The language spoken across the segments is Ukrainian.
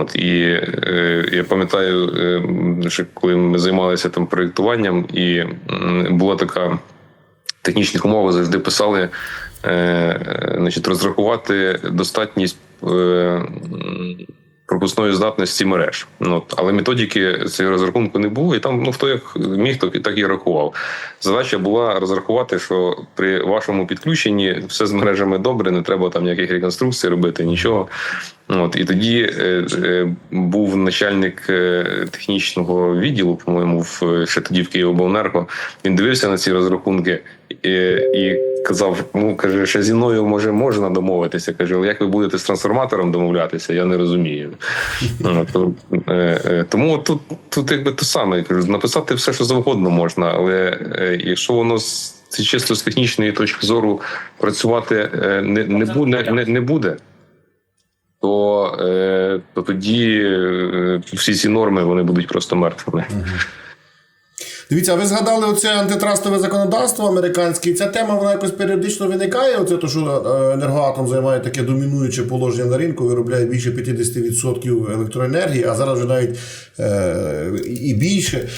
От і е, я пам'ятаю, е, що коли ми займалися там проєктуванням, і була така технічних умова, завжди писали, е, е, значить, розрахувати достатність е, пропускної здатності мереж. Ну, але методики цієї розрахунку не було, і там ну, хто як міг, то так і рахував. Задача була розрахувати, що при вашому підключенні все з мережами добре, не треба там ніяких реконструкцій робити, нічого. От і тоді е, е, був начальник е, технічного відділу, по-моєму, в ще тоді в Київобленерго. Він дивився на ці розрахунки і, і казав: ну каже, ще зі мною може можна домовитися. Каже, але як ви будете з трансформатором домовлятися, я не розумію. То, е, е, тому тут, тут якби те саме написати все, що завгодно можна, але е, якщо воно це чисто з технічної точки зору працювати не, не, буде, не, не буде то, то тоді всі ці норми вони будуть просто мертвими. Дивіться, ви згадали оце антитрастове законодавство американське, і ця тема вона якось періодично виникає. Оце то, що е, енергоатом займає таке домінуюче положення на ринку, виробляє більше 50% електроенергії, а зараз вже навіть е, і більше.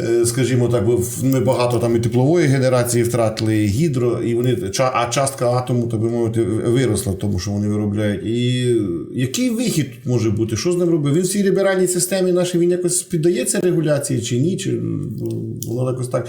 Е, Скажімо так, ми багато там і теплової генерації втратили, і гідро, і вони а частка атому, так би мовити, виросла тому, що вони виробляють. І який вихід може бути? Що з ним робити? Він в цій ліберальній системі нашій він якось піддається регуляції чи ні? Чи ну, воно якось так